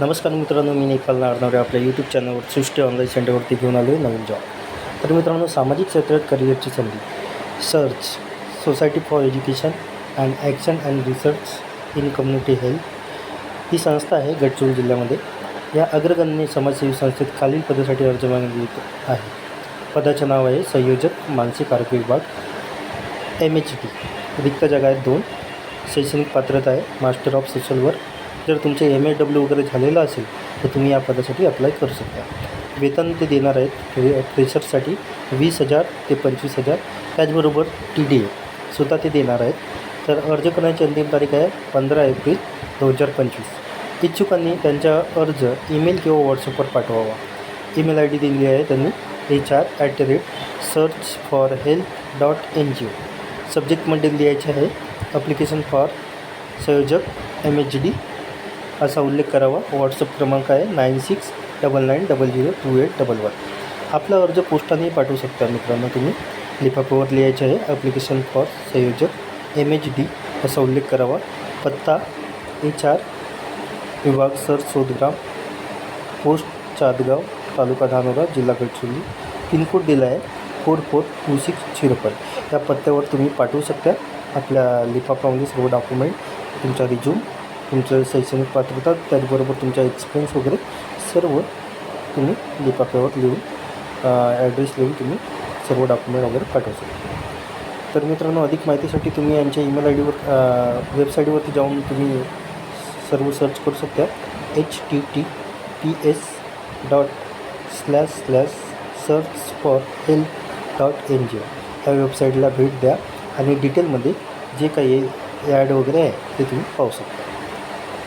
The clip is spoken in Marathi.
नमस्कार मित्रांनो मी नेपाल नारनावरे आपल्या यूट्यूब चॅनलवर सृष्टी ऑनलाईन सेंटरवरती घेऊन आलो आहे नवीन जॉब तर मित्रांनो सामाजिक क्षेत्रात करिअरची संधी. Search society for education and action and research in community health ही संस्था आहे गडचिरोली जिल्ह्यामध्ये. या अग्रगण्य समाजसेवी संस्थेत खालील पदासाठी अर्ज मागितले आहे. पदाचे नाव आहे संयोजक मानसिक आरोग्य विभाग एम एच टी रिक्त जागा आहेत दोन. शैक्षणिक पात्रता आहे मास्टर ऑफ सोशल वर्क जर तुमचे एम ए डब्ल्यू वगैरे झालेलं असेल तर तुम्ही या पदासाठी अप्लाय करू शकता. वेतन ते देणार आहेत फ्रे फ्रेशर्ससाठी वीस हजार ते पंचवीस हजार. त्याचबरोबर टी डी ए सुद्धा ते देणार आहेत. तर अर्ज करण्याची अंतिम तारीख आहे पंधरा एप्रिल दोन हजार पंचवीस. इच्छुकांनी त्यांचा अर्ज ईमेल किंवा व्हॉट्सअपवर पाठवावा. ईमेल आय डी दिलेली आहे त्यांनी H R at the rate search for health dot N G O सब्जेक्टमध्ये लिहायचे आहे अप्लिकेशन फॉर संयोजक एम एच डी असा उल्लेख करावा. व्हॉट्सअप क्रमांक आहे nine six double nine double zero two eight double one. आपला अर्ज पोस्टानेही पाठवू शकता मित्रांनो तुम्ही. लिफाफावर लिहायचे आहे ॲप्लिकेशन फॉर संयोजक एम एच डी असा उल्लेख करावा. पत्ता एच आर विभाग सर सोदग्राम पोस्ट चादगाव तालुका धानोरा जिल्हा गडचिरोली. पिनकोड दिला आहे four four two six zero five या पत्त्यावर तुम्ही पाठवू शकता. आपल्या लिफाफामध्ये सर्व डॉक्युमेंट तुमचा रिझ्यूम तुमचं शैक्षणिक पात्रता त्याचबरोबर तुमचा एक्सपिरियन्स वगैरे सर्व तुम्ही लिफाफ्यावर लिहून ॲड्रेस लिहून तुम्ही सर्व डॉक्युमेंट वगैरे पाठवू शकता. तर मित्रांनो अधिक माहितीसाठी तुम्ही यांच्या ईमेल आय डीवर वेबसाईटवरती जाऊन तुम्ही सर्व सर्च करू शकता. H T T P S dot slash slash search for health dot N G O ह्या वेबसाईटला भेट द्या आणि डिटेलमध्ये जे काही ॲड वगैरे आहे ते तुम्ही पाहू शकता.